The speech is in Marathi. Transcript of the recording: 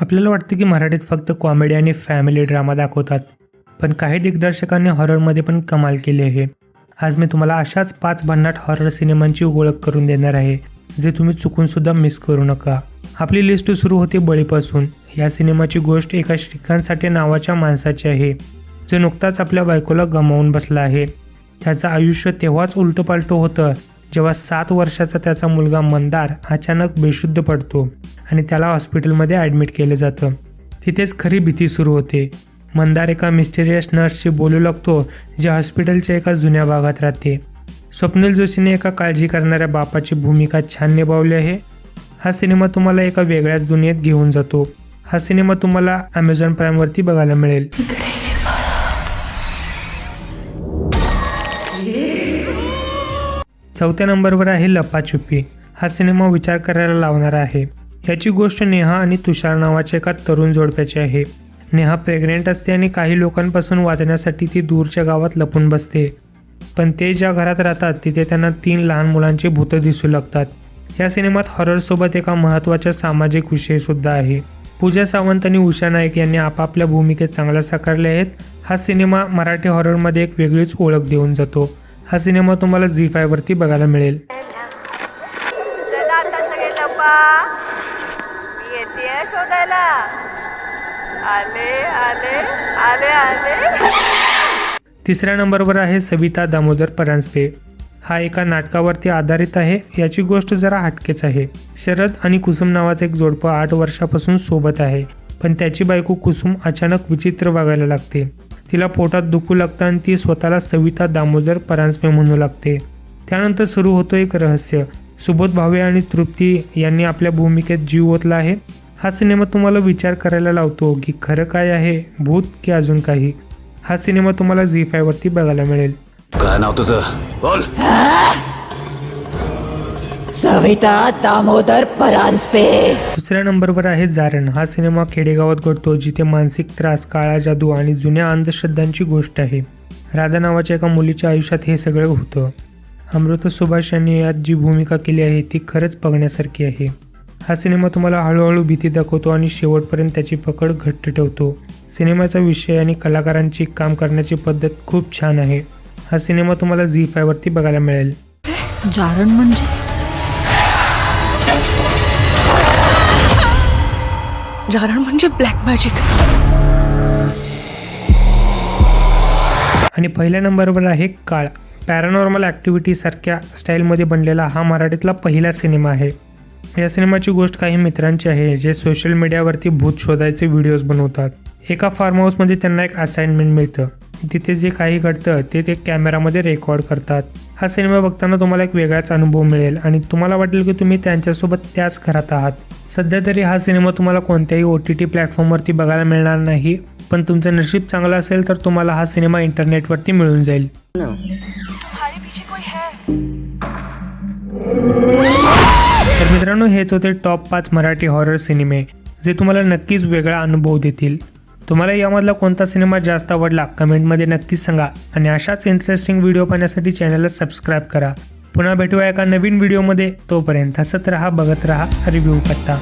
आपल्याला वाटतं की मराठीत फक्त कॉमेडी आणि फॅमिली ड्रामा दाखवतात पण काही दिग्दर्शकांनी हॉररमध्ये पण कमाल केली आहे. आज मी तुम्हाला अशाच पाच भन्नाट हॉरर सिनेमांची ओळख करून देणार आहे जे तुम्ही चुकून सुद्धा मिस करू नका. आपली लिस्ट सुरू होते बळीपासून. या सिनेमाची गोष्ट एका श्रीकांतसाठी नावाच्या माणसाची आहे जो नुकताच आपल्या बायकोला गमावून बसला आहे. त्याचं आयुष्य तेव्हाच उलटपालट होतं जेव्हा सात वर्षाचा त्याचा मुलगा मंदार अचानक बेशुद्ध पडतो आणि त्याला हॉस्पिटलमध्ये ॲडमिट केलं जातं. तिथेच खरी भीती सुरू होते. मंदार एका मिस्टेरियस नर्सशी बोलू लागतो जे हॉस्पिटलच्या एका जुन्या भागात राहते. स्वप्नील जोशीने एका काळजी करणाऱ्या बापाची भूमिका छान निभावली आहे. हा सिनेमा तुम्हाला एका वेगळ्याच दुनियेत घेऊन जातो. हा सिनेमा तुम्हाला अमेझॉन प्राईमवरती बघायला मिळेल. चौथ्या नंबरवर आहे लपाछुपी हा सिनेमा विचार करायला लावणारा आहे. याची गोष्ट नेहा आणि तुषार नावाच्या एका तरुण जोडप्याची आहे. नेहा प्रेग्नेंट असते आणि काही लोकांपासून वाचण्यासाठी ती दूरच्या गावात लपून बसते. पण ते ज्या घरात राहतात तिथे त्यांना तीन लहान मुलांचे भूत दिसू लागतात. या सिनेमात हॉररसोबत एका महत्त्वाच्या सामाजिक विषयसुद्धा आहे. पूजा सावंत आणि उषा नाईक यांनी आपापल्या भूमिकेत चांगल्या साकारले आहेत. हा सिनेमा मराठी हॉररमध्ये एक वेगळीच ओळख देऊन जातो. हा सिनेमा तुम्हाला झी फायवरती बघायला मिळेल. तिसऱ्या नंबरवर आहे सविता दामोदर परांजपे. हा एका नाटकावरती आधारित आहे याची गोष्ट जरा हटकेच आहे. शरद आणि कुसुम नावाचं एक जोडपं आठ वर्षापासून सोबत आहे पण त्याची बायको कुसुम अचानक विचित्र वागायला लागते. तिला पोटात दुखू लागतं आणि ती स्वतःला सविता दामोदर परांजपे म्हणू लागते. त्यानंतर सुरू होतं एक रहस्य. सुबोध भावे आणि तृप्ती यांनी आपल्या भूमिकेत जीव ओतला आहे. हा सिनेमा तुम्हाला विचार करायला लावतो की खरं काय आहे भूत की अजून काही. हा सिनेमा तुम्हाला झी फायवरती बघायला मिळेल. काय नाव तुझं? बोल. सविता दामोदर परांजपे. दुसऱ्या नंबरवर आहे जारण. हा सिनेमा खेडेगावात घडतो जिथे मानसिक त्रास काळा जादू आणि जुन्या अंधश्रद्धांची गोष्ट आहे. राधा नावाच्या एका मुलीच्या आयुष्यात हे सगळं होतं. अमृता सुभाष यांनी यात जी भूमिका केली आहे ती खरंच बघण्यासारखी आहे. हा सिनेमा तुम्हाला हळूहळू भीती दाखवतो आणि शेवटपर्यंत त्याची पकड घट्ट ठेवतो. सिनेमाचा विषय आणि कलाकारांची काम करण्याची पद्धत खूप छान आहे. हा सिनेमा तुम्हाला झी फायवरती बघायला मिळेल. जारण म्हणजे? जारण म्हणजे ब्लॅक मॅजिक आणि पहिल्या नंबरवर आहे काळ. पॅरानॉर्मल ॲक्टिव्हिटी सारख्या स्टाईलमध्ये बनलेला हा मराठीतला पहिला सिनेमा आहे. या सिनेमाची गोष्ट काही मित्रांची आहे जे सोशल मीडियावरती भूत शोधायचे व्हिडिओज बनवतात. एका फार्म हाऊसमध्ये त्यांना एक असाइनमेंट मिळतं. तिथे जे काही घडतं ते ते कॅमेरामध्ये रेकॉर्ड करतात. हा सिनेमा बघताना तुम्हाला एक वेगळाच अनुभव मिळेल आणि तुम्हाला वाटेल की तुम्ही त्यांच्यासोबत त्याच घरात आहात. सध्या तरी हा सिनेमा तुम्हाला कोणत्याही ओ टी टी प्लॅटफॉर्मवरती बघायला मिळणार नाही पण तुमचं नशीब चांगलं असेल तर तुम्हाला हा सिनेमा इंटरनेटवरती मिळून जाईल. तर मित्रांनो हेच होते टॉप पाच मराठी हॉरर सिनेमे जे तुम्हाला नक्कीच वेगळा अनुभव देतील. तुम्हाला यामधला कोणता सिनेमा जास्त आवडला कमेंटमध्ये नक्कीच सांगा. आणि अशाच इंटरेस्टिंग व्हिडिओ पाहण्यासाठी चॅनलला सबस्क्राईब करा. पुन्हा भेटूया एका नवीन व्हिडिओमध्ये तोपर्यंत हसत राहा बघत राहा रिव्ह्यू करता